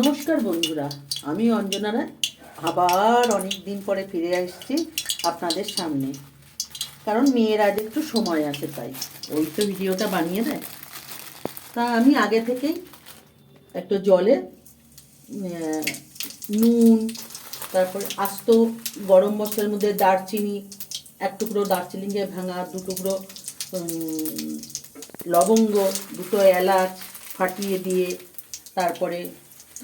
নমস্কার বন্ধুরা, আমি অঞ্জনা রায়। আবার অনেক দিন পরে ফিরে আসছি আপনাদের সামনে। কারণ মেয়ের আজ একটু সময় আছে তাই। ওই তো ভিডিওটা বানিয়ে দেয়। তা আমি আগে থেকেই একটু জলে নুন, তারপরে আস্ত গরম মশলার মধ্যে দারচিনি, এক টুকরো দারচিনিকে ভাঙা, দু টুকরো লবঙ্গ, দুটো এলাচ ফাটিয়ে দিয়ে তারপরে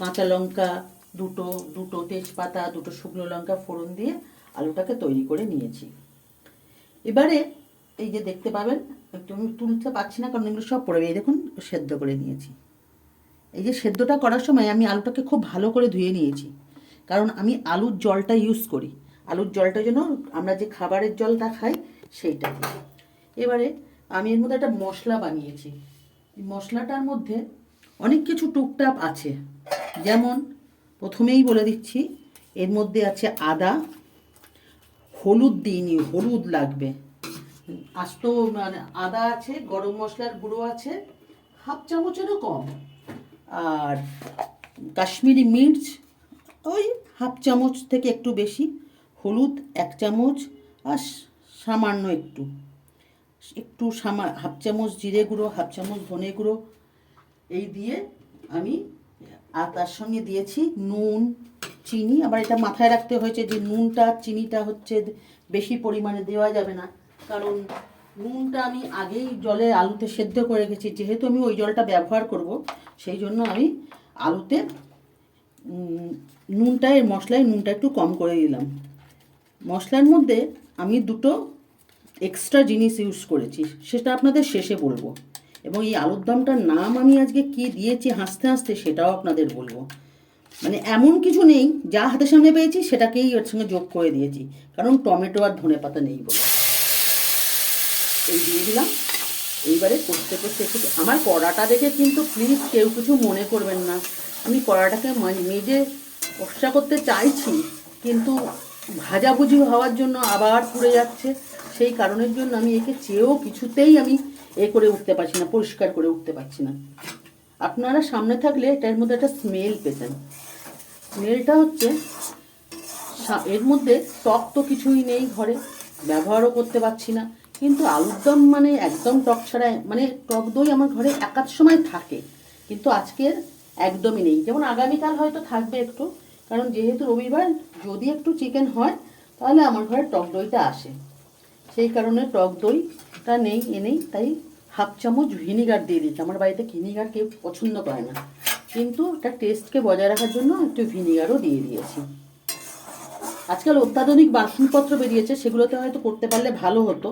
কাঁচা লঙ্কা দুটো দুটো তেজপাতা, দুটো শুকনো লঙ্কা ফোড়ন দিয়ে আলুটাকে তৈরি করে নিয়েছি। এবারে এই যে দেখতে পাবেন, একটু তুলতে পারছি না, কারণ এগুলো সব পড়ে এই দেখুন, সেদ্ধ করে নিয়েছি। এই যে সেদ্ধটা করার সময় আমি আলুটাকে খুব ভালো করে ধুয়ে নিয়েছি, কারণ আমি আলুর জলটা ইউজ করি। আলুর জলটা যেন আমরা যে খাবারের জলটা খাই, সেইটা এবারে আমি এর মধ্যে একটা মশলা বানিয়েছি। মশলাটার মধ্যে অনেক কিছু টুকটাপ আছে। যেমন প্রথমেই বলে দিচ্ছি, এর মধ্যে আছে আদা, হলুদ দিইনি, হলুদ লাগবে। আস্ত মানে আদা আছে, গরম মশলার গুঁড়ো আছে, হাফ চামচেরও কম। আর কাশ্মীরি মির্চ, ওই হাফ চামচ থেকে একটু বেশি, হলুদ এক চামচ, আর সামান্য একটু। একটু সামা, হাফ চামচ জিরে গুঁড়ো, হাফ চামচ ধনে গুঁড়ো, এই দিয়ে আমি আর তার সঙ্গে দিয়েছি নুন, চিনি। আবার এটা মাথায় রাখতে হয়েছে যে নুনটা, চিনিটা হচ্ছে বেশি পরিমাণে দেওয়া যাবে না। কারণ নুনটা আমি আগেই জলে আলুতে সেদ্ধ করে রেখেছি। যেহেতু আমি ওই জলটা ব্যবহার করব, সেই জন্য আমি আলুতে নুনটা, এর মশলায় নুনটা একটু কম করে দিলাম। মশলার মধ্যে আমি দুটো এক্সট্রা জিনিস ইউজ করেছি। সেটা আপনাদের শেষে বলব। এবং এই আলুর দমটার নাম আমি আজকে কি দিয়েছি হাসতে হাসতে সেটাও আপনাদের বলব। মানে এমন কিছু নেই, যা হাতের সামনে পেয়েছি সেটাকেই ওর সঙ্গে যোগ করে দিয়েছি। কারণ টমেটো আর ধনে পাতা নেই বলে। এই দিয়ে দিলাম। এইবারে করতে করতে একটু, আমার কড়াটা দেখে কিন্তু প্লিজ কেউ কিছু মনে করবেন না। আমি কড়াটাকে মেজে কষা করতে চাইছি, কিন্তু ভাজাভুজি হওয়ার জন্য আবার পুড়ে যাচ্ছে। সেই কারণের জন্য আমি একে চেয়েও কিছুতেই আমি এ করে উঠতে পারছি না, পরিষ্কার করে উঠতে পারছি না। আপনারা সামনে থাকলে এটার মধ্যে একটা স্মেল পেতেন। স্মেলটা হচ্ছে এর মধ্যে টক তো কিছুই নেই ঘরে, ব্যবহারও করতে পারছি না। কিন্তু আলুর দম মানে একদম টক ছাড়া মানে টক দই আমার ঘরে একাধ সময় থাকে, কিন্তু আজকের একদমই নেই। যেমন আগামীকাল হয়তো থাকবে একটু, কারণ যেহেতু রবিবার, যদি একটু চিকেন হয়, তাহলে আমার ঘরে টক দইটা আসে। সেই কারণে টক দইটা নেই, এনেই, তাই হাফ চামচ ভিনিগার দিয়ে দিচ্ছি আমার বাড়িতে ভিনিগার কেউ পছন্দ করে না। কিন্তু এটা টেস্টকে বজায় রাখার জন্য একটু ভিনিগারও দিয়ে দিয়েছি। আজকাল অত্যাধুনিক বাসনপত্র বেরিয়েছে, সেগুলোতে হয়তো করতে পারলে ভালো হতো।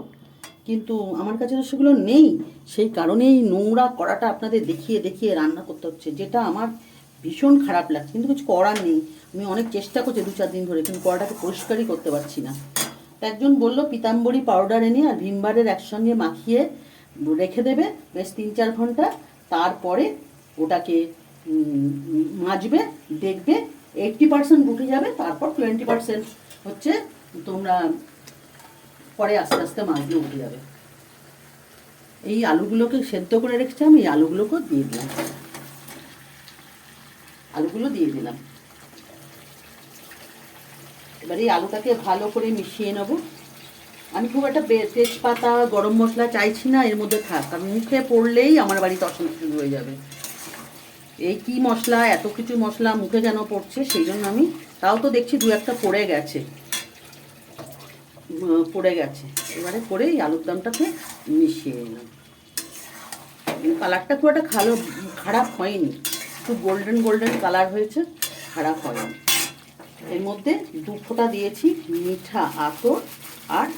কিন্তু আমার কাছে তো সেগুলো নেই। সেই কারণেই নোংরা করাটা আপনাদের দেখিয়ে দেখিয়ে রান্না করতে হচ্ছে, যেটা আমার ভীষণ খারাপ লাগছে। কিন্তু কিছু করার নেই। আমি অনেক চেষ্টা করছি দু চার দিন ধরে, কিন্তু কড়াটাকে পরিষ্কারই করতে পারছি না। একজন বলল, পিতাম্বরী পাউডার এনে আর ভিমবারের একসঙ্গে মাখিয়ে রেখে দেবে বেশ তিন চার ঘণ্টা। তারপরে ওটাকে মাজবে, দেখবে এইটটি পার্সেন্ট উঠে যাবে, তারপর টোয়েন্টি পার্সেন্ট হচ্ছে তোমরা পরে আস্তে আস্তে মাছগুলো উঠে যাবে। এই আলুগুলোকে সেদ্ধ করে রেখেছিলাম এই আলুগুলোকেও দিয়ে দিলাম। আলুগুলো দিয়ে দিলাম। এবার এই আলুটাকে ভালো করে মিশিয়ে নেব। আমি খুব একটা তেজপাতা, গরম মশলা চাইছি না, এর মধ্যে থাক। কারণ মুখে পড়লেই আমার বাড়িতে অশান্তি শুরু হয়ে যাবে। এই কি মশলা, এত কিছু মশলা মুখে কেন পড়ছে, সেই জন্য আমি, তাও তো দেখছি দু একটা পড়ে গেছে। পড়ে গেছে। এবারে করে এই আলুর দমটাকে মিশিয়ে নিলাম। কালারটা খুব একটা ভালো, খারাপ হয়নি। একটু গোল্ডেন গোল্ডেন কালার হয়েছে, খারাপ হয়নি। এর মধ্যে দু ফোঁটা দিয়েছি মিঠা আতর আর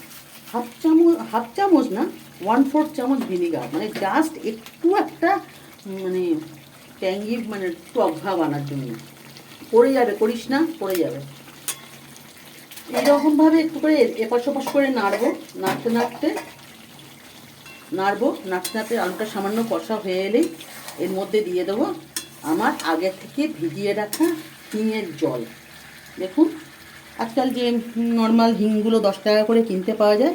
হাফ চামচ হাফ চামচ না ওয়ান ফোর্থ চামচ ভিনিগার মানে জাস্ট একটু একটা মানে ট্যাঙ্গি মানে টক ভাব আনার জন্য। পড়ে যাবে, করিস না, পড়ে যাবে। এইরকমভাবে একটু করে এপাশ ওপাশ করে নাড়বো, নাড়তে নাড়তে, নাড়বো, নাড়তে নাড়তে আলুটা সামান্য কষা হয়ে এলেই এর মধ্যে দিয়ে দেবো আমার আগে থেকে ভিজিয়ে রাখা হিঙের জল। দেখুন আজকাল যে নর্মাল হিংগুলো দশ টাকা করে কিনতে পাওয়া যায়,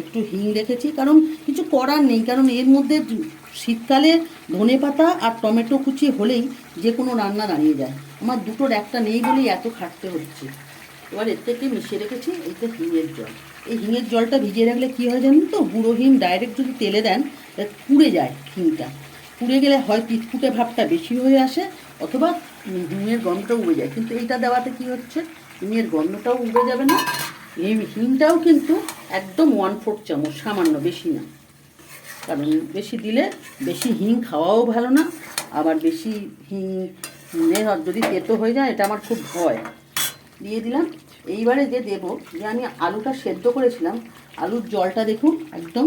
একটু হিং রেখেছি কারণ কিছু করার নেই, কারণ এর মধ্যে শীতকালে ধনে পাতা আর টমেটো কুচি হলেই যে কোনো রান্না দাঁড়িয়ে যায়। আমার দুটোর একটা নেই বলেই এত খাটতে হচ্ছে। এবার এর থেকে মিশিয়ে রেখেছি এইটা হিঙের জল। এই হিঙের জলটা ভিজিয়ে রাখলে কী হয় জানেন তো? গুঁড়ো হিম ডাইরেক্ট যদি তেলে দেন পুড়ে যায় হিংটা। পুড়ে গেলে হয় পিটপুটে ভাবটা বেশি হয়ে আসে, অথবা হিঙের গমটা উড়ে যায়। কিন্তু এইটা দেওয়াতে কি হচ্ছে? হিঙের গন্ধটাও উবে যাবে না, এই হিংটাও কিন্তু একদম ওয়ান ফোর্থ চামচ, সামান্য বেশি না। কারণ বেশি দিলে বেশি হিং খাওয়াও ভালো না, আবার বেশি হিং যদি তেতো হয়ে যায়, এটা আমার খুব ভয়। দিয়ে দিলাম। এইবারে যে দেব, যে আমি আলুটা সেদ্ধ করেছিলাম, আলুর জলটা দেখুন, একদম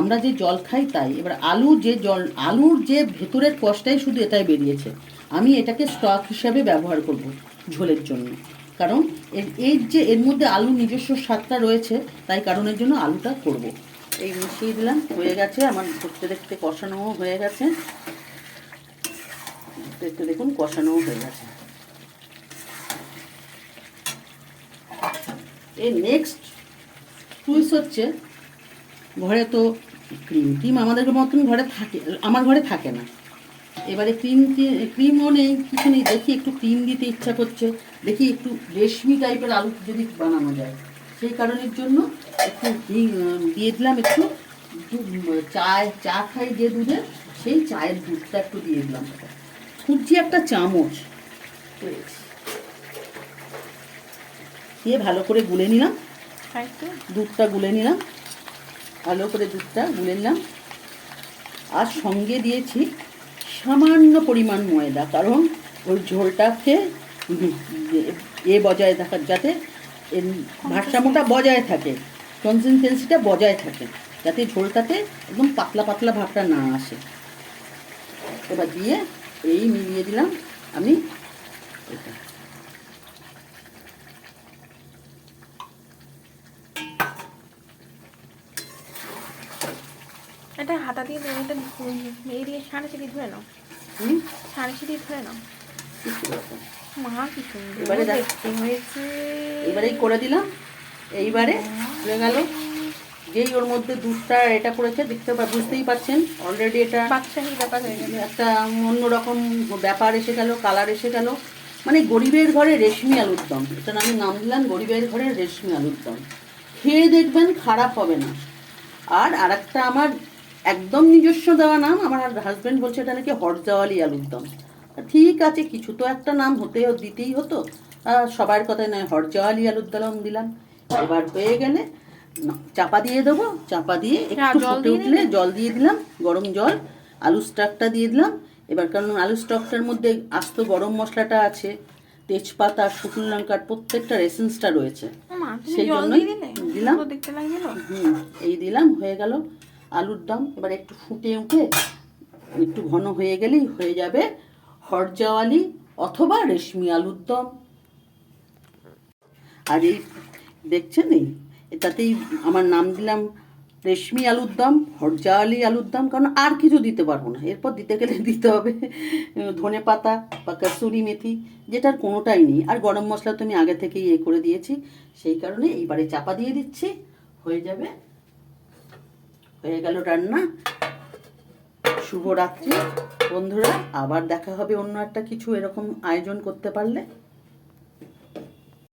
আমরা যে জল খাই তাই। এবার আলু যে জল, আলুর যে ভেতরের কষটাই শুধু এটাই বেরিয়েছে। আমি এটাকে স্টক হিসাবে ব্যবহার করব ঝোলের জন্য। কারণ এর যে এর মধ্যে আলুর নিজস্ব স্বাদটা রয়েছে, তাই কারণের জন্য আলুটা করব। এই মিশিয়ে দিলাম, হয়ে গেছে, আমার দেখতে দেখতে কষানোও হয়ে গেছে। দেখতে দেখতে দেখুন, কষানোও হয়ে গেছে। এই নেক্সট টুইস হচ্ছে, ঘরে তো ক্রিম ক্রিম আমাদের মতন ঘরে থাকে, আমার ঘরে থাকে না। এবারে ক্রিম ক্রিমও নেই কিছু নেই দেখি একটু ক্রিম দিতে ইচ্ছা করছে দেখি একটু রেশমি টাইপের আলু যদি বানানো যায়। সেই কারণের জন্য একটু দিয়ে দিলাম একটু চায় চা খাই যে দুধে সেই চায়ের দুধটা একটু দিয়ে দিলাম। খুঁজছি একটা চামচ। দিয়ে ভালো করে গুলে নিলাম। দুধটা গুলে নিলাম। ভালো করে দুধটা গুলে নিলাম। আর সঙ্গে দিয়েছি সামান্য পরিমাণ ময়দা, কারণ ওই ঝোলটাকে এ বজায় থাকার যাতে ভারসাম্যটা বজায় থাকে কনসিস্টেন্সিটা বজায় থাকে, যাতে ঝোলটাতে একদম পাতলা পাতলা ভাবটা না আসে। এবার দিয়ে এই মিলিয়ে দিলাম আমি এটা। এটা হাতা দিয়ে দেবে এটা মেয়ে দিয়ে সাড়ে চিড়ি ধরে নাও। সাড়ে চিড়ি ধরে নাও। মা কি সুন্দর এবারে দেখ- দেখতে হয়েছে। এবারেই করে দিলাম। এইবারে হয়ে গেল। যেই ওর মধ্যে দুধটা এটা করেছে দেখতে পা- বুঝতেই পারছেন অলরেডি এটা বাদশাহীর ব্যাপার হয়ে গেল একটা অন্যরকম ব্যাপার এসে গেল কালার এসে গেল। মানে গরিবের ঘরে রেশমি আলুর দম। এটার আমি নাম দিলাম গরিবের ঘরে রেশমি আলুর দম। খেয়ে দেখবেন খারাপ হবে না। আর আরেকটা আমার একদম নিজস্ব দেওয়া নাম আমার হাজব্যান্ড বলছে এটা নাকি হরজাওয়ালি আলুর দম ঠিক আছে কিছু তো একটা নাম হতে দিতেই হতো। সবার কথায় নয় হরজাওয়ালি আলুর দম দিলাম। এবার হয়ে গেলে চাপা দিয়ে দেবো চাপা দিয়ে হ্যাঁ, একটু ফুটে উঠলে জল দিয়ে দিলাম গরম জল আলু স্টকটা দিয়ে দিলাম। এবার কারণ আলু স্টকটার মধ্যে আস্ত গরম মশলাটা আছে তেজপাতা শুকনো লঙ্কার প্রত্যেকটা রেসেন্সটা রয়েছে। সেই জন্যই দিলাম। হুম এই দিলাম হয়ে গেল। আলুর দম, এবার একটু ফুটে উঠে একটু ঘন হয়ে গেলেই হয়ে যাবে হরজাওয়ালি অথবা রেশমি আলুর দম। আর এই দেখছেন এই, এটাতেই আমার নাম দিলাম রেশমি আলুর দম, হরজাওয়ালি আলুর দম, কারণ আর কিছু দিতে পারব না। এরপর দিতে গেলে দিতে হবে ধনে পাতা বা কসুরি মেথি, যেটার কোনোটাই নেই। আর গরম মশলা তো আমি আগে থেকেই এ করে দিয়েছি, সেই কারণে এইবারে চাপা দিয়ে দিচ্ছি, হয়ে যাবে হয়ে গেল রান্না। শুভরাত্রি, বন্ধুরা। আবার দেখা হবে অন্য একটা কিছু এরকম আয়োজন করতে পারলে।